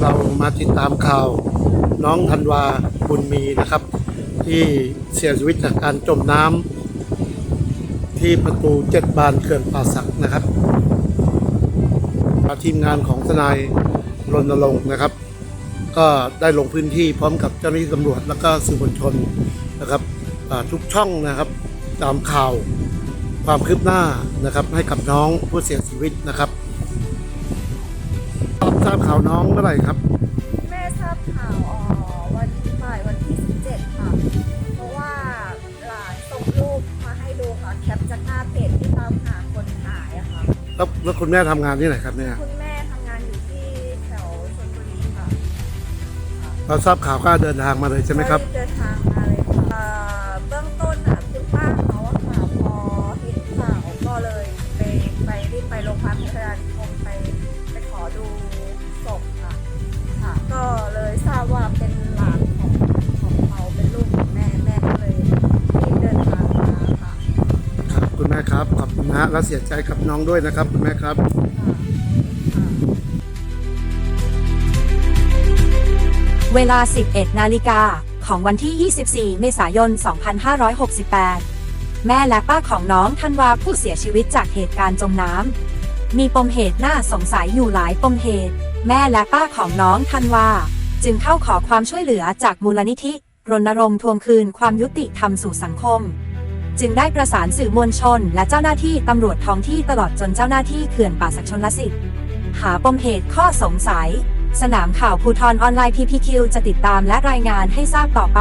เรามาติดตามข่าวน้องธันวาบุญมีนะครับ ที่เสียชีวิตจากการจมน้ำที่ประตูเจ็ดบานเขื่อนป่าสักนะครับทีมงานของทนายรณรงค์นะครับ ก็ได้ลงพื้นที่พร้อมกับเจ้าหน้าที่ตำรวจแล้วก็สื่อมวลชนนะครับทุกช่องนะครับตามข่าวความคืบหน้านะครับให้กับน้องผู้เสียชีวิตนะครับ ทราบข่าวน้องเมื่อไหร่ครับ แม่ทราบข่าวอ๋อวันบ่ายวันที่ 17 ค่ะ เพราะว่าหลานส่งรูปมาให้ดูค่ะ แคปจากหน้าเพจที่ตามหาคนหายอะค่ะ แล้วแล้วคุณแม่ทำงานที่ไหนครับเนี่ย คุณแม่ทำงานอยู่ที่แถวชลบุรีค่ะเราทราบข่าวก็เดินทางมาเลยใช่ไหมครับเดินทางมาเลยค่ะเอ่อเบื้องต้นอะคุณป้าเขาอะค่ะพอเห็นข่าวก็เลยไปไปรีบไปโรงพยาบาลพัฒนานิคมไปไปขอดู ครับคุณแม่ครับขอบคุณนะและเสียใจกับน้องด้วยนะครับคุณแม่ครับเวลา 11 นาฬิกาของวันที่ 24 เมษายน 2568 แม่และป้าของน้องธันวาผู้เสียชีวิตจากเหตุการณ์จมน้ำ มีปมเหตุน่าสงสัยอยู่หลายปมเหตุ แม่และป้าของน้องธันวา จึงเข้าขอความช่วยเหลือจากมูลนิธิรณรงค์ทวงคืนความยุติธรรมสู่สังคม จึงได้ประสานสื่อมวลชน และเจ้าหน้าที่ตำรวจท้องที่ตลอดจนเจ้าหน้าที่เขื่อนป่าสักชนละสิทธิ์หาปมเหตุข้อสงสัย สนามข่าวภูทรออนไลน์ PPQ จะติดตามและรายงานให้ทราบต่อไป